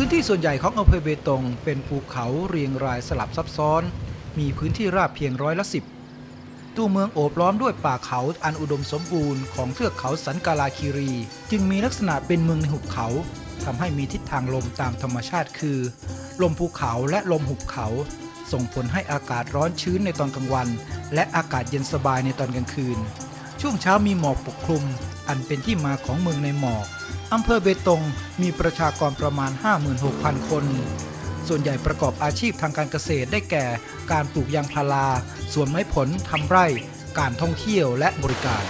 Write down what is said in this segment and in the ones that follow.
พื้นที่ส่วนใหญ่ของอำเภอเบตง เป็นภูเขาเรียงรายสลับซับซ้อน มีพื้นที่ราบเพียงร้อยละสิบตัวเมืองโอบล้อมด้วยป่าเขาอันอุดมสมบูรณ์ของเทือกเขาสันกาลาคีรี จึงมีลักษณะเป็นเมืองในหุบเขาทำให้มีทิศทางลมตามธรรมชาติคือ ลมภูเขาและลมหุบเขา ส่งผลให้อากาศร้อนชื้นในตอนกลางวัน และอากาศเย็นสบายในตอนกลางคืน ช่วงเช้ามีหมอกปกคลุม อันเป็นที่มาของเมืองในหมอก อำเภอเบตงมีประชากรประมาณ 56,000 คน ส่วนใหญ่ประกอบอาชีพทางการเกษตรได้แก่ การปลูกยางพารา สวนไม้ผล ทำไร่ การท่องเที่ยวและบริการ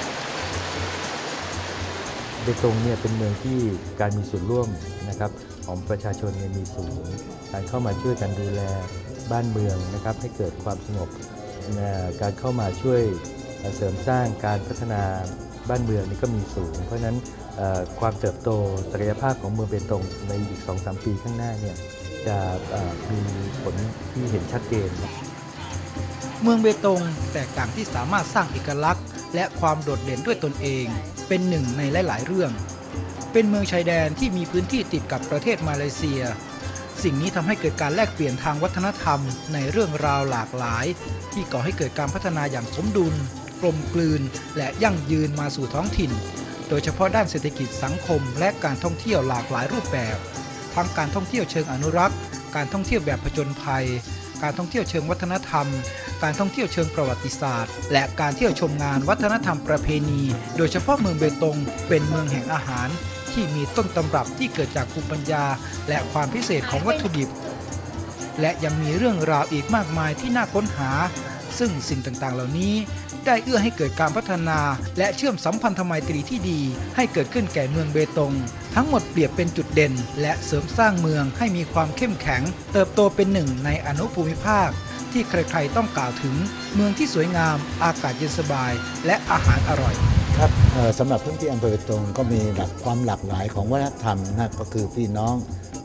เบตงเนี่ยเป็นเมืองที่การมีส่วนร่วมนะครับของประชาชนมีสูง การเข้ามาช่วยกันดูแลบ้านเมืองนะครับให้เกิดความสงบ การเข้ามาช่วยเสริมสร้างการพัฒนา บ้านเมืองนี่ก็มีสูง เพราะฉะนั้นความเติบโตศักยภาพของเมืองเบตงในอีก 2-3 ปีข้างหน้าเนี่ยจะมีผลที่เห็นชัดเจน เมืองเบตงแตกต่างที่สามารถสร้างเอกลักษณ์ และความโดดเด่นด้วยตนเอง เป็นหนึ่งในหลาย ๆ เรื่อง เป็นเมืองชายแดนที่มีพื้นที่ติดกับประเทศมาเลเซีย สิ่งนี้ทำให้เกิดการแลกเปลี่ยนทางวัฒนธรรมในเรื่องราวหลากหลาย ที่ก่อให้เกิดการพัฒนาอย่างสมดุล กลมกลืน และยั่งยืนมาสู่ท้องถิ่น โดยเฉพาะด้านเศรษฐกิจสังคม และการท่องเที่ยวหลากหลายรูปแบบ ทั้งการท่องเที่ยวเชิงอนุรักษ์ การท่องเที่ยวแบบผจญภัย การท่องเที่ยวเชิงวัฒนธรรม การท่องเที่ยวเชิงประวัติศาสตร์ และการเที่ยวชมงานวัฒนธรรมประเพณี โดยเฉพาะเมืองเบตง เป็นเมืองแห่งอาหาร ที่มีต้นตำรับที่เกิดจากภูมิปัญญา และความพิเศษของวัตถุดิบและยังมีเรื่องราวอีกมากมายที่น่าค้นหา ซึ่งสิ่งต่างๆ เหล่านี้ได้เอื้อให้เกิดการพัฒนา และเชื่อมสัมพันธไมตรีที่ดี ให้เกิดขึ้นแก่เมืองเบตง ทั้งหมดเปรียบเป็นจุดเด่น และเสริมสร้างเมืองให้มีความเข้มแข็ง เติบโตเป็นหนึ่งในอนุภูมิภาค ที่ใครๆต้องกล่าวถึง เมืองที่สวยงาม อากาศเย็นสบาย และอาหารอร่อยครับสำหรับพื้นที่อำเภอเบตงก็มีหลักความหลากหลายของวัฒนธรรมนะก็คือพี่น้อง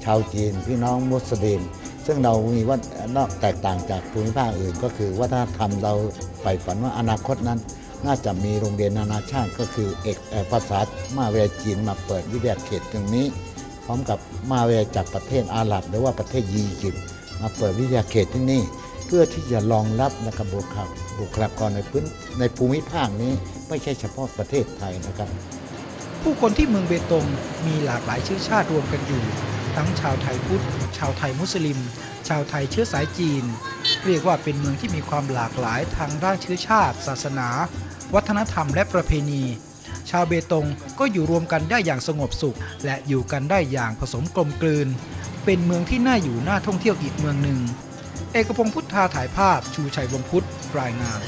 ชาวจีน พี่น้องมุสลิม ซึ่งเรามีว่านอกแตกต่างจากภูมิภาคอื่น ก็คือวัฒนธรรมเราใฝ่ฝันว่าอนาคตนั้น น่าจะมีโรงเรียนนานาชาติ ก็คือเอกภาษามหาวิทยาจีนมาเปิดวิทยาเขตตรงนี้ พร้อมกับมหาวิทยจากประเทศอาหรับ หรือว่าประเทศยียิปต์มาเปิดวิทยาเขตที่นี่ เพื่อที่จะรองรับนะครับบุคลาบุคลากรในพื้นในภูมิภาคนี้ไม่ใช่เฉพาะประเทศไทยนะครับ ผู้คนที่เมืองเบตงมีหลากหลายเชื้อชาติรวมกันอยู่ ทั้งชาวไทยพุทธ ชาวไทยมุสลิม ชาวไทยเชื้อสายจีน เรียกว่าเป็นเมืองที่มีความหลากหลายทางด้านเชื้อชาติ ศาสนา วัฒนธรรมและประเพณี ชาวเบตงก็อยู่รวมกันได้อย่างสงบสุข และอยู่กันได้อย่างผสมกลมกลืน เป็นเมืองที่น่าอยู่น่าท่องเที่ยวอีกเมืองหนึ่ง เอกพงศ์พุทธาถ่ายภาพชูชัยวงพุทธรายงาน